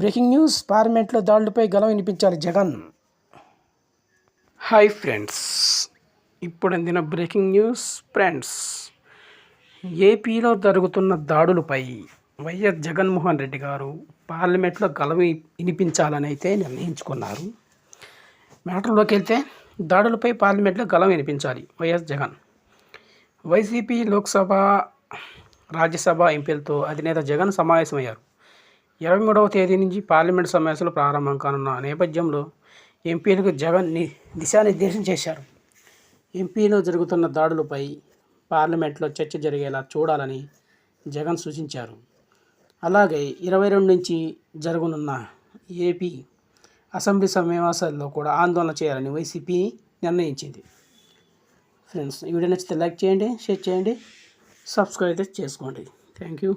Breaking news పార్లమెంట్లో దాడులపై గలం వినిపించాలి జగన్. హాయ్ ఫ్రెండ్స్ ఇప్పుడు అందిన బ్రేకింగ్ న్యూస్ ఫ్రెండ్స్ ఏపీలో జరుగుతున్న దాడులపై వైఎస్ జగన్మోహన్ రెడ్డి గారు పార్లమెంట్లో గలం వినిపించాలని అయితే నిర్ణయించుకున్నారు. మ్యాటర్లోకి వెళ్తే దాడులపై పార్లమెంట్లో గలం వినిపించాలి వైఎస్ జగన్. వైసీపీ లోక్సభ రాజ్యసభ ఎంపీలతో అధినేత జగన్ సమావేశమయ్యారు. ఇరవై మూడవ తేదీ నుంచి పార్లమెంట్ సమావేశాలు ప్రారంభం కానున్న నేపథ్యంలో ఎంపీలకు జగన్ని దిశానిర్దేశం చేశారు. ఎంపీలో జరుగుతున్న దాడులపై పార్లమెంట్లో చర్చ జరిగేలా చూడాలని జగన్ సూచించారు. అలాగే ఇరవై రెండు నుంచి జరగనున్న ఏపీ అసెంబ్లీ సమావేశాల్లో కూడా ఆందోళన చేయాలని వైసీపీ నిర్ణయించింది. ఫ్రెండ్స్ ఈ వీడియో నచ్చితే లైక్ చేయండి షేర్ చేయండి సబ్స్క్రైబ్ అయితే చేసుకోండి. Thank you.